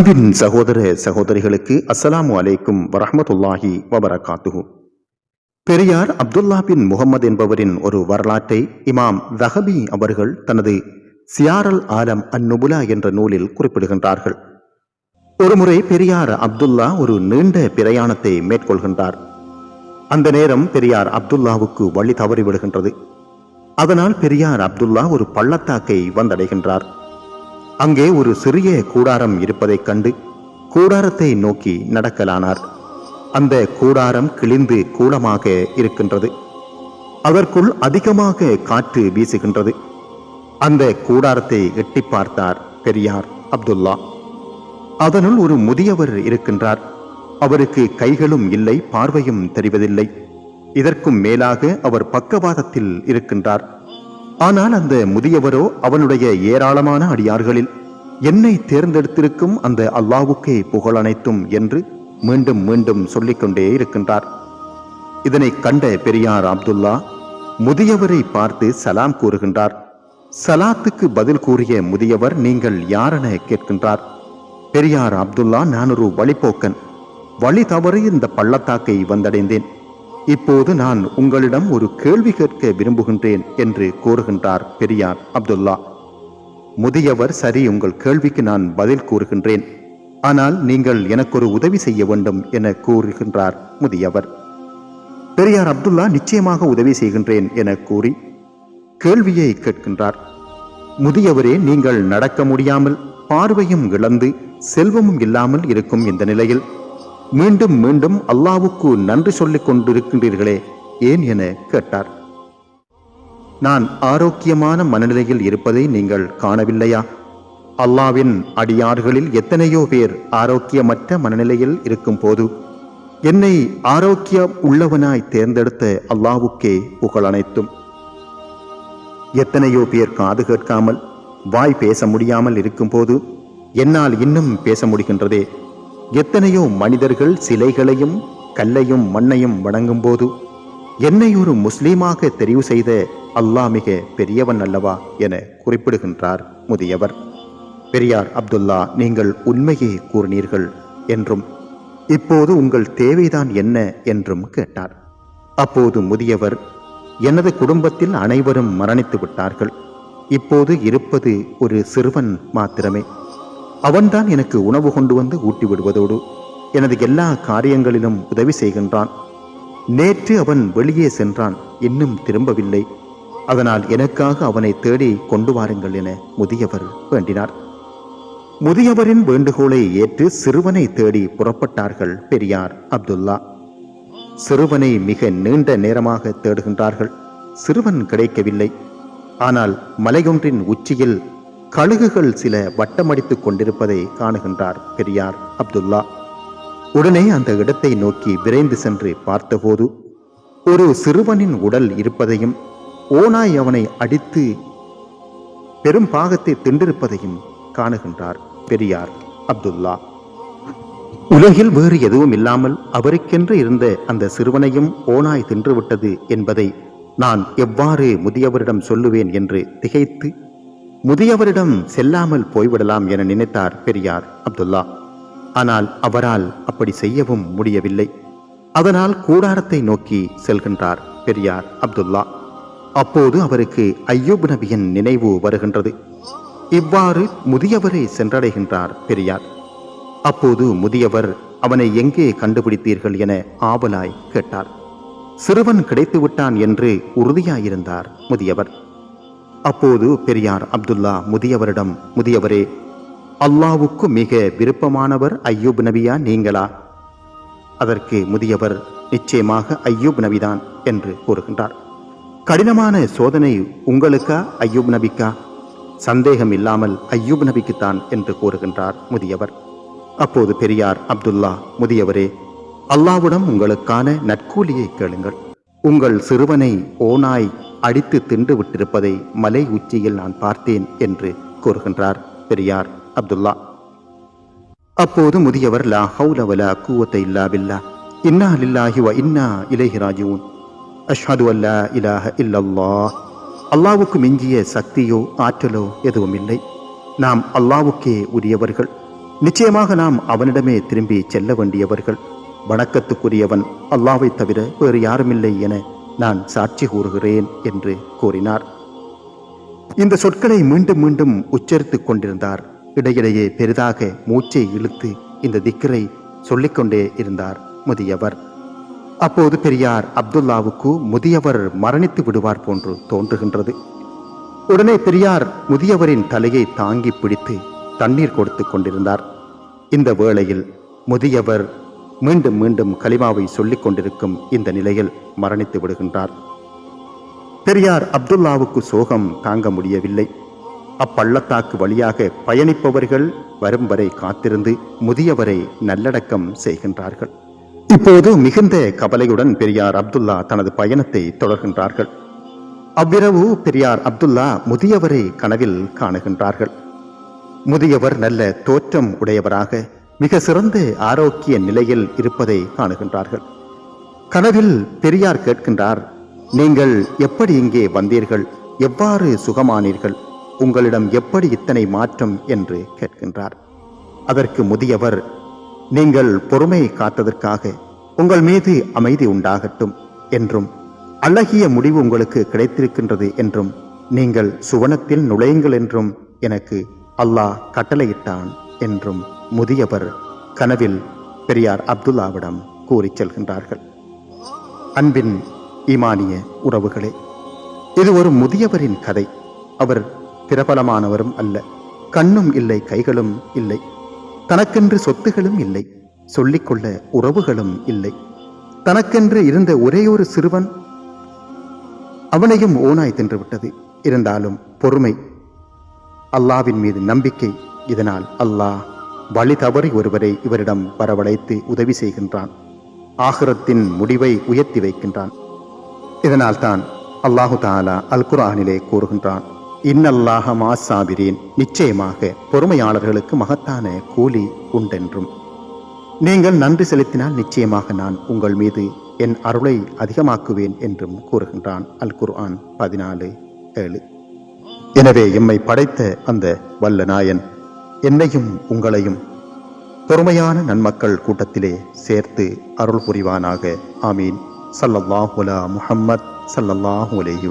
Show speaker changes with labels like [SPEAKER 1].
[SPEAKER 1] அன்பின் சகோதர சகோதரிகளுக்கு அஸ்ஸலாமு அலைக்கும் வரஹ்மத்துல்லாஹி வபரகாத்துஹு. பெரியார் அப்துல்லா பின் முகமது என்பவரின் ஒரு வரலாற்றை இமாம் தஹபி அவர்கள் தனது சியாரல் ஆலம் அந்நுபுலா என்ற நூலில் குறிப்பிடுகின்றார்கள். ஒருமுறை பெரியார் அப்துல்லா ஒரு நீண்ட பிரயாணத்தை மேற்கொள்கின்றார். அந்த நேரம் பெரியார் அப்துல்லாவுக்கு வழி தவறிவிடுகின்றது. அதனால் பெரியார் அப்துல்லா ஒரு பள்ளத்தாக்கை வந்தடைகின்றார். அங்கே ஒரு சிறிய கூடாரம் இருப்பதைக் கண்டு கூடாரத்தை நோக்கி நடக்கலானார். அந்த கூடாரம் கிழிந்து கூலமாக இருக்கின்றது. அதற்குள் அதிகமாக காற்று வீசுகின்றது. அந்த கூடாரத்தை எட்டி பார்த்தார் பெரியார் அப்துல்லா. அதனுள் ஒரு முதியவர் இருக்கின்றார். அவருக்கு கைகளும் இல்லை பார்வையும் தெரிவதில்லை. இதற்கும் மேலாக அவர் பக்கவாதத்தில் இருக்கின்றார். ஆனால் அந்த முதியவரோ அவனுடைய ஏராளமான அடியார்களில் என்னை தேர்ந்தெடுத்திருக்கும் அந்த அல்லாவுக்கே புகழ் அனைத்தும் என்று மீண்டும் மீண்டும் சொல்லிக்கொண்டே இருக்கின்றார். இதனை கண்ட பெரியார் அப்துல்லா முதியவரை பார்த்து சலாம் கூறுகின்றார். சலாத்துக்கு பதில் கூறிய முதியவர் நீங்கள் யாரென கேட்கின்றார்? பெரியார் அப்துல்லா நான் ஒரு வழிப்போக்கன். வழி தவறி இந்த பள்ளத்தாக்கை வந்தடைந்தேன். இப்போது நான் உங்களிடம் ஒரு கேள்வி கேட்க விரும்புகின்றேன் என்று கூறுகின்றார் பெரியார் அப்துல்லா. முதியவர் சரி உங்கள் கேள்விக்கு நான் பதில் கூறுகின்றேன். ஆனால் நீங்கள் எனக்கு ஒரு உதவி செய்ய வேண்டும் என கூறுகின்றார் முதியவர். பெரியார் அப்துல்லா நிச்சயமாக உதவி செய்கின்றேன் என கூறி கேள்வியை கேட்கின்றார். முதியவரே நீங்கள் நடக்க முடியாமல் பார்வையும் இழந்து செல்வமும் இல்லாமல் இருக்கும் இந்த நிலையில் மீண்டும் மீண்டும் அல்லாவுக்கு நன்றி சொல்லிக் கொண்டிருக்கின்றீர்களே ஏன் என கேட்டார். நான் ஆரோக்கியமான மனநிலையில் இருப்பதை நீங்கள் காணவில்லையா? அல்லாவின் அடியார்களில் எத்தனையோ பேர் ஆரோக்கியமற்ற மனநிலையில் இருக்கும் போது என்னை ஆரோக்கியம் உள்ளவனாய் தேர்ந்தெடுத்த அல்லாவுக்கே புகழ் அனைத்தும். எத்தனையோ பேர் காது கேட்காமல் வாய் பேச முடியாமல் இருக்கும்போது என்னால் இன்னும் பேச முடிகின்றதே? எத்தனையோ மனிதர்கள் சிலைகளையும் கல்லையும் மண்ணையும் வணங்கும் போது என்னை ஒரு முஸ்லீமாக தெரிவு செய்த அல்லாஹ் மிக பெரியவன் அல்லவா என குறிப்பிடுகின்றார் முதியவர். பெரியார் அப்துல்லா நீங்கள் உண்மையே கூறினீர்கள் என்றும் இப்போது உங்கள் தேவைதான் என்ன என்றும் கேட்டார். அப்போது முதியவர் எனது குடும்பத்தில் அனைவரும் மரணித்து விட்டார்கள் இப்போது இருப்பது ஒரு சிறுவன் மாத்திரமே. அவன்தான் எனக்கு உணவு கொண்டு வந்து ஊட்டி விடுவதோடு எனது எல்லா காரியங்களிலும் உதவி செய்கின்றான். நேற்று அவன் வெளியே சென்றான் இன்னும் திரும்பவில்லை. அதனால் எனக்காக அவனை தேடி கொண்டு வாருங்கள் என முதியவர் வேண்டினார். முதியவரின் வேண்டுகோளை ஏற்று சிறுவனை தேடி புறப்பட்டார்கள் பெரியார் அப்துல்லா. சிறுவனை மிக நீண்ட நேரமாக தேடுகின்றார்கள். சிறுவன் கிடைக்கவில்லை. ஆனால் மலையொன்றின் உச்சியில் கழுகுகள் சில வட்டமடித்துக் கொண்டிருப்பதை காணுகின்றார் பெரியார் அப்துல்லா. உடனே அந்த இடத்தை நோக்கி விரைந்து சென்று பார்த்தபோது ஒரு சிறுவனின் உடல் இருப்பதையும் ஓனாய் அவனை அடித்து பெரும் பாகத்தை தின்றிருப்பதையும் காணுகின்றார் பெரியார் அப்துல்லா. உலகில் வேறு எதுவும் இல்லாமல் அவருக்கென்று இருந்த அந்த சிறுவனையும் ஓனாய் தின்றுவிட்டது என்பதை நான் எவ்வாறு முதியவரிடம் சொல்லுவேன் என்று திகைத்து முதியவரிடம் செல்லாமல் போய்விடலாம் என நினைத்தார் பெரியார் அப்துல்லா. ஆனால் அவரால் அப்படி செய்யவும் முடியவில்லை. அதனால் கூடாரத்தை நோக்கி செல்கின்றார் பெரியார் அப்துல்லா. அப்போது அவருக்கு ஐயூப் நபியின் நினைவு வருகின்றது. இவ்வாறு முதியவரை சென்றடைகின்றார் பெரியார். அப்போது முதியவர் அவனை எங்கே கண்டுபிடித்தீர்கள்? என ஆவலாய் கேட்டார். சிறுவன் கிடைத்து விட்டான் என்று உறுதியாயிருந்தார் முதியவர். அப்போது பெரியார் அப்துல்லா முதியவரிடம் முதியவரே அல்லாவுக்கு மிக விருப்பமானவர் ஐயூப் நபியா நீங்களா? அதற்கு முதியவர் நிச்சயமாக ஐயூப் நபிதான் என்று கூறுகின்றார். கடினமான சோதனை உங்களுக்கா ஐயூப் நபிக்கா? சந்தேகம் இல்லாமல் ஐயூப் நபிக்குத்தான் என்று கூறுகின்றார் முதியவர். அப்போது பெரியார் அப்துல்லா முதியவரே அல்லாவிடம் உங்களுக்கான நற்கூலியை கேளுங்கள். உங்கள் சிறுவனை ஓனாய் அடித்து தின்று விட்டிருப்பதை மலை உச்சியில் நான் பார்த்தேன் என்று கூறுகின்றார் பெரியார் அப்துல்லா. அப்போது முதியவர் லா ஹவுலவலா கூவத்தை இல்லாவில்லா இல்லா பில்லா. இன்னா லில்லாஹி வ இன்னா இலேஹி ராஜுவன் அஷ்ஹது அல்லா இலாஹ இல்லல்லா அல்லாவுக்கு மிஞ்சிய சக்தியோ ஆற்றலோ எதுவும் இல்லை நாம் அல்லாவுக்கே உரியவர்கள். நிச்சயமாக நாம் அவனிடமே திரும்பி செல்ல வேண்டியவர்கள். வணக்கத்துக்குரியவன் அல்லாவை தவிர வேறு யாருமில்லை என நான் சாட்சி கூறுகிறேன் என்று கூறினார். இந்த சொற்களை மீண்டும் மீண்டும் உச்சரித்துக் கொண்டிருந்தார். இடையிடையே பெரிதாக மூச்சை இழுத்து இந்த திக்கரை சொல்லிக்கொண்டே இருந்தார் முதியவர். அப்போது பெரியார் அப்துல்லாவுக்கு முதியவர் மரணித்து விடுவார் போன்று தோன்றுகின்றது. உடனே பெரியார் முதியவரின் தலையை தாங்கி பிடித்து தண்ணீர் கொடுத்து கொண்டிருந்தார். இந்த வேளையில் முதியவர் மீண்டும் மீண்டும் கலிமாவை சொல்லிக் கொண்டிருக்கும் இந்த நிலையில் மரணித்து விடுகின்றார். பெரியார் அப்துல்லாவுக்கு சோகம் தாங்க முடியவில்லை. அப்பள்ளத்தாக்கு வழியாக பயணிப்பவர்கள் வரும் வரை காத்திருந்து முதியவரை நல்லடக்கம் செய்கின்றார்கள். இப்போது மிகுந்த கவலையுடன் பெரியார் அப்துல்லா தனது பயணத்தை தொடர்கின்றார்கள். அவ்விரவு பெரியார் அப்துல்லா முதியவரை கனவில் காணுகின்றார்கள். முதியவர் நல்ல தோற்றம் உடையவராக மிக சிறந்த ஆரோக்கிய நிலையில் இருப்பதை காணுகின்றார்கள். கனவில் பெரியார் கேட்கின்றார் நீங்கள் எப்படி இங்கே வந்தீர்கள்? எவ்வாறு சுகமானீர்கள்? உங்களிடம் எப்படி இத்தனை மாற்றம்? என்று கேட்கின்றார். அதற்கு முதியவர் நீங்கள் பொறுமை காத்ததற்காக உங்கள் மீது அமைதி உண்டாகட்டும் என்றும் அழகிய முடிவு உங்களுக்கு கிடைத்திருக்கின்றது என்றும் நீங்கள் சுவனத்தில் நுழையுங்கள் என்றும் எனக்கு அல்லாஹ் கட்டளையிட்டான். என்றும் முதியவர் கனவில் பெரியார் அப்துல்லாவிடம் கூறிச் செல்கின்றார்கள். அன்பின் ஈமானிய உறவுகளே இது ஒரு முதியவரின் கதை. அவர் பிரபலமானவரும் அல்ல. கண்ணும் இல்லை கைகளும் இல்லை. தனக்கென்று சொத்துகளும் இல்லை. சொல்லிக்கொள்ள உறவுகளும் இல்லை. தனக்கென்று இருந்த ஒரேயொரு சிறுவன் அவனையும் ஓனாய் தின்றுவிட்டது. இருந்தாலும் பொறுமை அல்லாவின் மீது நம்பிக்கை இதனால் அல்லாஹ் வழி தவறி ஒருவரை இவரிடம் வரவழைத்து உதவி செய்கின்றான். ஆகிரத்தின் முடிவை உயர்த்தி வைக்கின்றான். இதனால் தான் அல்லாஹு தாலா அல் குரானிலே கூறுகின்றான் இன்னல்லாக மாசாபிரேன். நிச்சயமாக பொறுமையாளர்களுக்கு மகத்தான கூலி உண்டென்றும். நீங்கள் நன்றி செலுத்தினால் நிச்சயமாக நான் உங்கள் மீது என் அருளை அதிகமாக்குவேன் என்றும் கூறுகின்றான் அல் குர்ஆன் பதினாலு ஏழு. எனவே எம்மை படைத்த அந்த வல்ல நாயன் என்னையும் உங்களையும் பொறுமையான நன்மக்கள் கூட்டத்திலே சேர்த்து அருள் புரிவானாக ஆமீன் சல்லல்லாஹுலா முஹம்மத் ஸல்லல்லாஹு அலைஹி